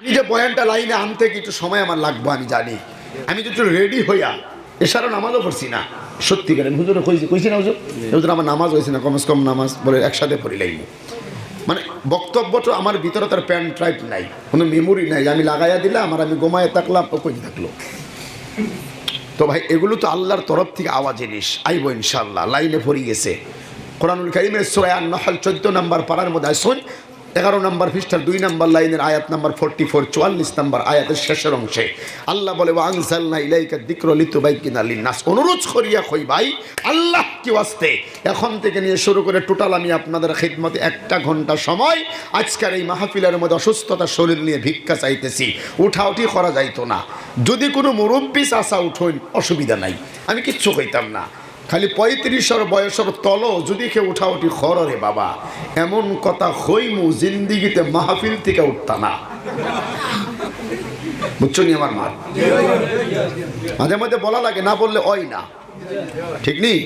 আমি যে বয়ানটা লাইনে আনতে কিছু সময় আমার লাগবে আমি জানি। আমি যদি রেডি হইয়া এছাড়াও নামাজও পড়ছি না। সত্যিকার আমি হুজুরে কইছি কইছি না হুজুর? হুজুর আমার নামাজ হয়েছে না কমস কম নামাজ বলে একসাথে পড়ি লাইন মানে বক্তব্যটা আমার ভিতরে তার প্যান ট্রাইপ নাই কোনো মেমোরি নাই আমি লাগাইয়া দিলাম আর আমি গোমায় থাকলাম ও কই থাকল? তো ভাই এগুলো তো আল্লাহর তরফ থেকে আওয়াজ জিনিস আইব ইনশাল্লাহ লাইনে পড়ি গেছে। কোরআনুল করিমের সুরায় নহল চোদ্দ নাম্বার পাড়ার মধ্যে আসুন এগারো নম্বর পৃষ্ঠার দুই নম্বর লাইনের আয়াত নাম্বার ফোরটি ফোর, চুয়াল্লিশ নম্বর আয়াতের শেষের অংশে আল্লাহ বলে আনসাল্লা ইলাইকা দিক্র লিতু বাই কিনা লিন্নাস। অনুরোধ করিয়া কই ভাই, আল্লাহ কি আসতে এখন থেকে নিয়ে শুরু করে টোটাল আমি আপনাদের খিদমতে একটা ঘণ্টা সময় আজকের এই মাহফিলের মধ্যে অসুস্থতা শরীর নিয়ে ভিক্ষা চাইতেছি। উঠাউঠি করা যাইতো না। যদি কোনো মুরব্বী চাষা উঠোন, অসুবিধা নাই। আমি কিচ্ছু কইতাম না। খালি পঁয়ত্রিশের বয়সের তল যদি কেউ উঠা উঠি খর রে বাবা, এমন কথা হইমু জিন্দিগিতে মাহফিল থেকে উঠতা না। বুঝছ নি আমার মার মাঝে মাঝে বলা লাগে, না বললে ওই না। ঠিক নেই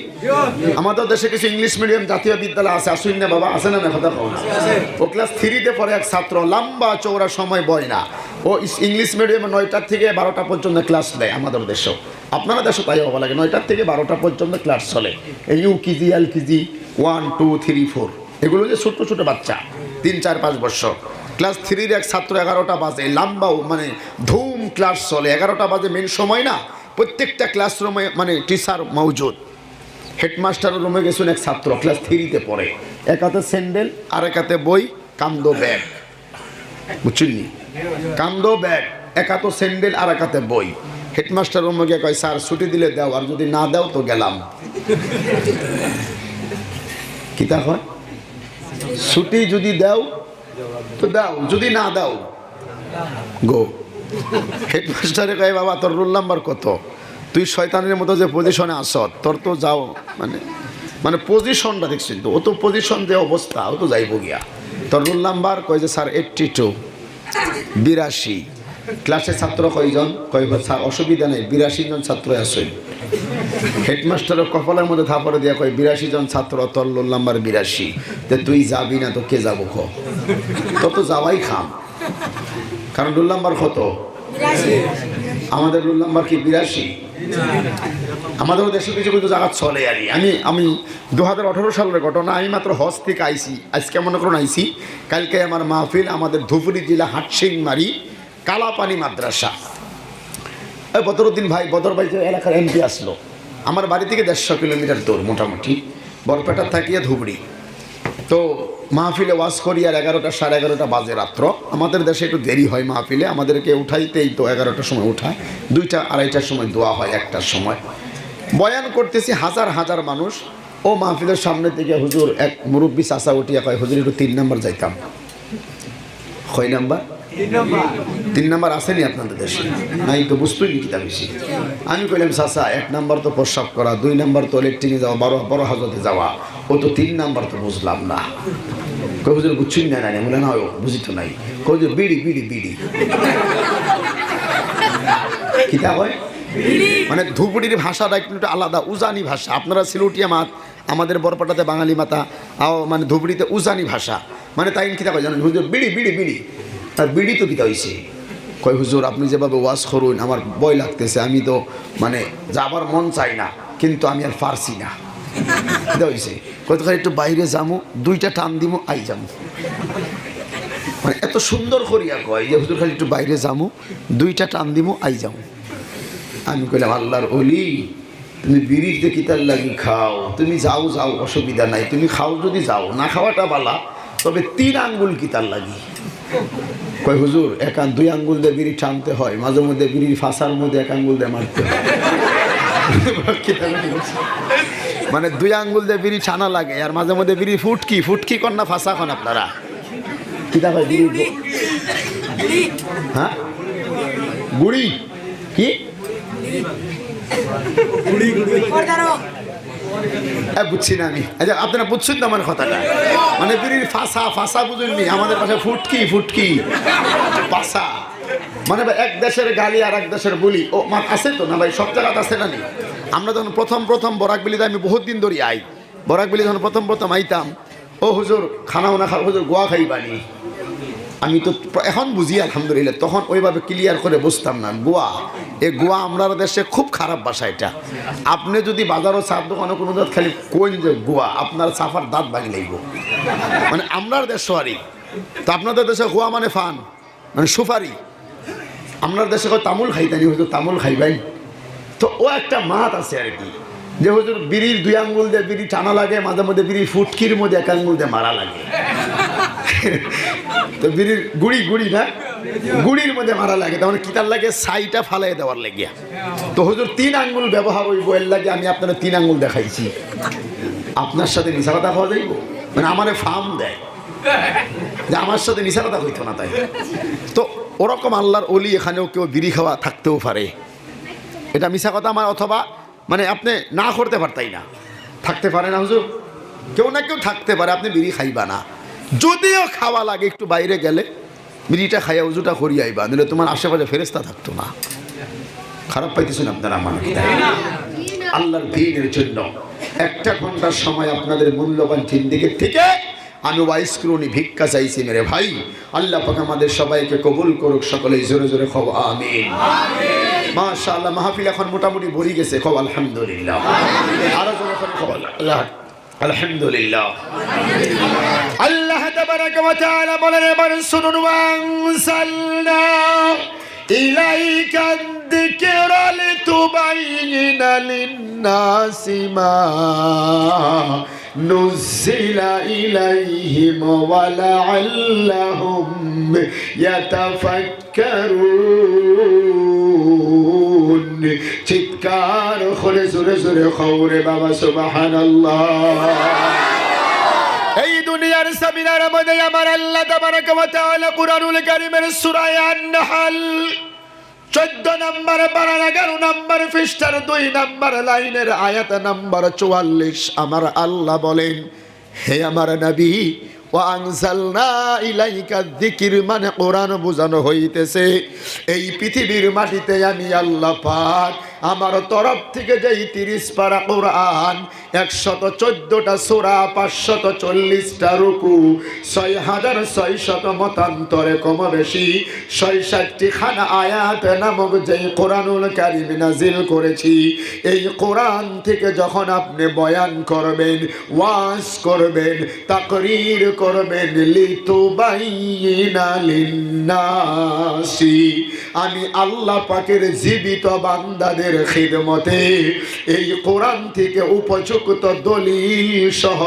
আমাদের দেশে কিছু ইংলিশ মিডিয়াম জাতীয় বিদ্যালয় আছে, আসুন না বাবা আছে না না, কথা না। ও ক্লাস থ্রিতে পড়ে এক ছাত্র, লম্বা চৌড়া সময় বয় না। ও ইংলিশ মিডিয়ামে নয়টার থেকে বারোটা পর্যন্ত ক্লাস দেয় আমাদের দেশেও। আপনারা দেশে তাই হওয়া লাগে। নয়টার থেকে বারোটা পর্যন্ত ক্লাস চলে। U KG L KG one two three four এগুলো যে ছোট ছোট বাচ্চা, তিন, চার, পাঁচ বছর। ক্লাস থ্রির এক ছাত্র এগারোটা বাজে লম্বাও মানে ধুম ক্লাস চলে। এগারোটা বাজে মেন সময় না, প্রত্যেকটা ক্লাসরুমে মানে টিচার মৌজুদ হেডমাস্টারের রুমে গেছেন এক ছাত্র ক্লাস থ্রিতে পড়ে। এক হাতে স্যান্ডেল আর এক হাতে বই, কান্দো ব্যাগ বুঝছেননি কান্দো ব্যাগ এক হাতে স্যান্ডেল আর এক হাতে বই। হেডমাস্টার রুমে গিয়ে কয়, স্যার, ছুটি দিলে দাও, আর যদি না দাও তো গেলাম। কিতা হয়? ছুটি যদি দাও তো দাও, যদি না দাও, গো। হেডমাস্টারে কয়, বাবা, তোর রোল নাম্বার কত? তুই শয়তানের মতো যে পজিশনে আস তোর তো যাও মানে মানে পজিশনটা দেখছিস তো, ও তো পজিশন যে অবস্থা, ও তো যাইব গিয়া। তোর রোল নাম্বার কয় যে, স্যার এইট্টি টু বিরাশি ক্লাসের ছাত্র কয়জন? কয় স্যার অসুবিধা নেই বিরাশি জন ছাত্র আসেন হেডমাস্টারের কপালের মধ্যে থাপড়ে দিয়া কয় বিরাশি জন ছাত্র তোর নাম্বার বিরাশি। যে তুই যাবি না তো কে যাব খ তোর তো যাওয়াই খাম। কারণ রোল নাম্বার কত? আমাদের রোল নাম্বার কি বিরাশি? আমাদের দেশে কিছু কিছু জায়গা চলে আর। আমি আমি দু হাজার আঠারো সালের ঘটনা আমি মাত্র হজ থেকে আইসি আজকে মনে করুন আইসি কালকে আমার মাহফিল আমাদের ধুপুরি জেলা হাটসিংমারি। কালাপানি মাদ্রাসা। ওই বদরুদ্দিন ভাই, বদর ভাই এলাকার এমপি আসলো। আমার বাড়ি থেকে দেড়শো কিলোমিটার দূর মোটামুটি, বরপেটা থাকিয়ে ধুবড়ি। তো মাহফিলে ওয়াজ করি আর এগারোটা সাড়ে এগারোটা বাজে রাত্র। আমাদের দেশে একটু দেরি হয় মাহফিলে, আমাদেরকে উঠাইতেই তো এগারোটার সময় উঠায়। দুইটা, আড়াইটার সময় দোয়া হয় একটার সময়। বয়ান করতেছি হাজার হাজার মানুষ। ও মাহফিলের সামনে থেকে হুজুর এক মুরব্বী চাষা উঠিয়া কয়, হুজুর, একটু তিন নাম্বার যাইতাম। কয়, নাম্বার? তিন নাম্বার আসেনি আপনাদের দেশে? নাই তো বুঝতেই নি কিতা বেশি। আমি কইলাম, চাচা, এক নাম্বার তো প্রস্রাব করা, দুই নাম্বার তো লেট্রিনে যাওয়া বড় বড় হাজতে যাওয়া। ও তো তিন নাম্বার তো বুঝলাম না। কই হুজুর বুঝছুই না নাই বলে, না বুঝি তো নাই। কই বিড়ি বিড়ি বিড়ি। কিতা হয়? মানে ধুপুরির ভাষাটা একটু আলাদা, উজানি ভাষা। আপনারা সিলুটিয়া মাত, আমাদের বরপাটাতে বাঙালি মাতা মানে ধুবড়িতে উজানি ভাষা। মানে তাই কিতা কয় জানেন? বিড়ি বিড়ি বিড়ি। আর বিড়ি তো কিতা হয়েছে কয়, হুজুর, আপনি যেভাবে ওয়াজ করুন, আমার ভয় লাগতেছে, আমি তো মানে যাবার মন চাই না, কিন্তু আমি আর পারছি না। হয়েছে কত একটু বাইরে যামু, দুইটা টান দিমু, আই যামু। মানে এত সুন্দর করিয়া কয় যে, হুজুর, খালি একটু বাইরে যামু, দুইটা টান দিমু, আই যামু। আমি কইলাম, আল্লাহর অলি তুমি বিড়িতে কিতার লাগি খাও, তুমি যাও যাও, অসুবিধা নাই, তুমি খাও যদি যাও, না খাওয়াটা বালা, তবে তিন আঙ্গুল কিতার লাগি? কয় হুজুর এক আন দুই আঙ্গুল দিয়ে বিড়ি টানতে হয় মাঝে মধ্যে বিড়ির ফাঁসার মধ্যে এক আঙ্গুল দিয়ে মারতে হয়। মানে দুই আঙ্গুল দিয়ে বিড়ি ছানা লাগে আর মাঝে মধ্যে বিড়ি ফুটকি ফুটকি কন না ফাঁসা কন আপনারা। কিতা হয় বিড়ি হ্যাঁ? গুড়ি? কি? বুঝছি না আমি। আচ্ছা আপনারা বুঝছেন তো আমার কথাটা? মানে বিড়ির ফাঁসা ফাঁসা বুঝেননি। আমাদের পাশে ফুটকি ফুটকি। পাশা মানে এক দেশের গালি আর এক দেশের বলি। ও, মা, আছে তো না ভাই? সব জায়গাতে আছে না নি? আমরা যখন প্রথম প্রথম বরাক বিলিতে আমি বহুত দিন ধরে আই। বরাক বিলি যখন প্রথম প্রথম আইতাম, ও হুজুর খানাও না খা, হুজুর, গোয়া খাইবানি। আমি তো এখন বুঝি, আলহামদুলিল্লাহ। তখন ওইভাবে ক্লিয়ার করে বুঝতাম না। গোয়া। এ গোয়া আমরা দেশে খুব খারাপ ভাষা এটা। আপনি যদি বাজারও চাপ দোকানে কোনো দাঁত খালি কোন যে গোয়া, আপনার সাফার দাঁত ভাঙি লাগব। মানে আমরার দেশ সোয়ারি তো আপনাদের দেশে গোয়া মানে ফান মানে সুপারি। আপনার দেশে কয় তামুল খাইতানি হয়তো তামুল খাইবাই। তো ও একটা মাত আছে আর কি, যে হুজুর বিড়ির দুই আঙ্গুল দিয়ে বিড়ি টানা লাগে, মাঝে মধ্যে বিড়ির ফুটকির মধ্যে এক আঙ্গুল দিয়ে মারা লাগে। তো বিড়ির গুড়ি গুড়ি না? গুড়ির মধ্যে মারা লাগে তখন কিতার লাগে সাইটা ফালাই দেওয়ার লাগিয়া। তো হুজুর, তিন আঙ্গুল ব্যবহার ওই বইয়ের লাগে আমি আপনার তিন আঙ্গুল দেখাইছি। আপনার সাথে কথা খাওয়া যাইব? মানে আমারে ফার্ম দেয়। যে আমার সাথে কথা হইতো না তাই। তো ওরকম আল্লাহর অলি এখানেও কেউ বিড়ি খাওয়া থাকতেও পারে। এটা মিশা কথা আমার, অথবা মানে আপনি না করতে পারতাই না। থাকতে পারে না হুজুর। কেউ না কেউ থাকতে পারে, আপনি বিড়ি খাইবা না। যদিও খাওয়া লাগে, একটু বাইরে গেলে বিড়িটা খাইয়া উজুটা করিয়ে আইবা নিলে তোমার আশেপাশে ফেরেস্তা থাকতো না। খারাপ পাইতেছেন আপনারা আমার আল্লাহর দিনের জন্য একটা ঘণ্টার সময় আপনাদের মূল্যবান চিন্দিকের থেকে আমি ওয়াইস করুনি ভিক্ষা চাইছি মেরে ভাই। আল্লাহ পাক আমাদের সবাইকে কবুল করুক সকলেই জোরে জোরে খব আমিন। মাশা আল্লাহ মাহফিল এখন মোটামুটি ভরি গেছে খব আলহামদুলিল্লাহ। আরও জোরে খব আল্লাহ আলহামদুলিল্লাহ। আল্লাহ তাবারাক ওয়া তাআলা বলেন এবার শুনুন ওয়ানসালনা ইলাইকা الذكر لتبين للناس ما نزل إليهم ولعلهم يتفكرون চিৎকার করে জোরে জোরে খৌরে বাবা সুবহানাল্লাহ এই দুনিয়ার সামিনার মধ্যে আমার আল্লাহ তাবারাক ওয়া তাআলা নম্বর নম্বর নম্বর লাইনের আয়াত নম্বর চুয়াল্লিশ আমার আল্লাহ বলেন হে আমার নবী মানে কোরআন বোঝানো হইতেছে এই পৃথিবীর মাটিতে আমি আল্লাহ পাক আমার তরফ থেকে যেই তিরিশ পারা কোরআন, একশত চোদ্দটা সোরা, পাঁচশত চল্লিশটা রুকু ছয় হাজার ছয় শত মতান্তরে কম বেশি ছয় ষাটটি খানা আয়াত নামক যেই কোরআনুল কারিম নাজিল করেছি, এই কোরআন থেকে যখন আপনি বয়ান করবেন, ওয়াজ করবেন, তাকরির করবেন লিতুবাইয়িনা লিন্নাসি, আমি আল্লাহ পাকের জীবিত বান্দাদের খিদমতে এই কোরআন থেকে উপযুক্ত দলিল সহ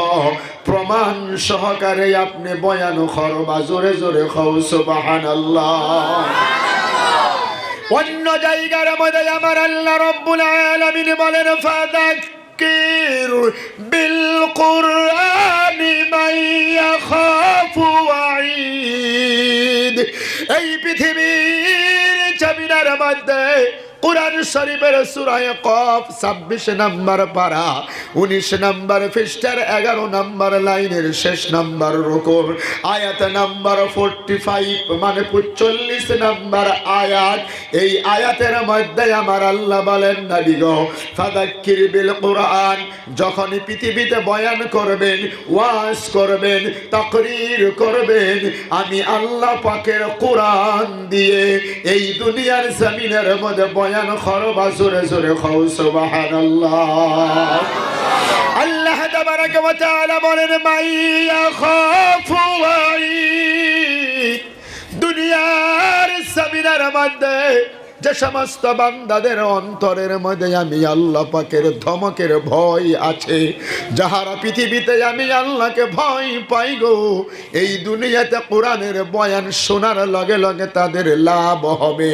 প্রমাণ সহকারে আপনি বয়ান খরবা জোরে জোরে খৌ সুবহানাল্লাহ। অন্য জায়গার মধ্যে আমার আল্লাহ রব্বুল আলামিন বলেন ফাদাক্কির বিল কুরআনি ইয়াখাফু ওয়াঈদ। এই পৃথিবীর জমিনের মধ্যে কোরআন শরীফের সুরায় কফ ছাব্বিশ নম্বর পারা, উনিশ নম্বর ফিস্টার এগারো নাম্বার লাইনের শেষ নাম্বার রকম আয়াত নাম্বার ফোরটি ফাইভ মানে চল্লিশ নম্বর আয়াত। এই আয়াতের মধ্যে আমার আল্লাহ বলেন, নবী গো, ফাদাক্কির বিল কোরআন যখনই পৃথিবীতে বয়ান করবেন, ওয়াজ করবেন, তাকরীর করবেন, আমি আল্লাহ পাকের কোরআন দিয়ে এই দুনিয়ার জমিনের মধ্যে বয়ান খরবা জোরে জোরে খাও সুবহানাল্লাহ। আল্লাহ বলেন, মাইয়া দুনিয়ার জমিনের মধ্যে যে সমস্ত বান্দাদের অন্তরের মধ্যে আমি আল্লাহ পাকের ধমকের ভয় আছে, যাহারা পৃথিবীতে আমি আল্লাহকে ভয় পাই গো, এই দুনিয়াতে কোরআনের বয়ান শোনার লগে লগে তাদের লাভ হবে।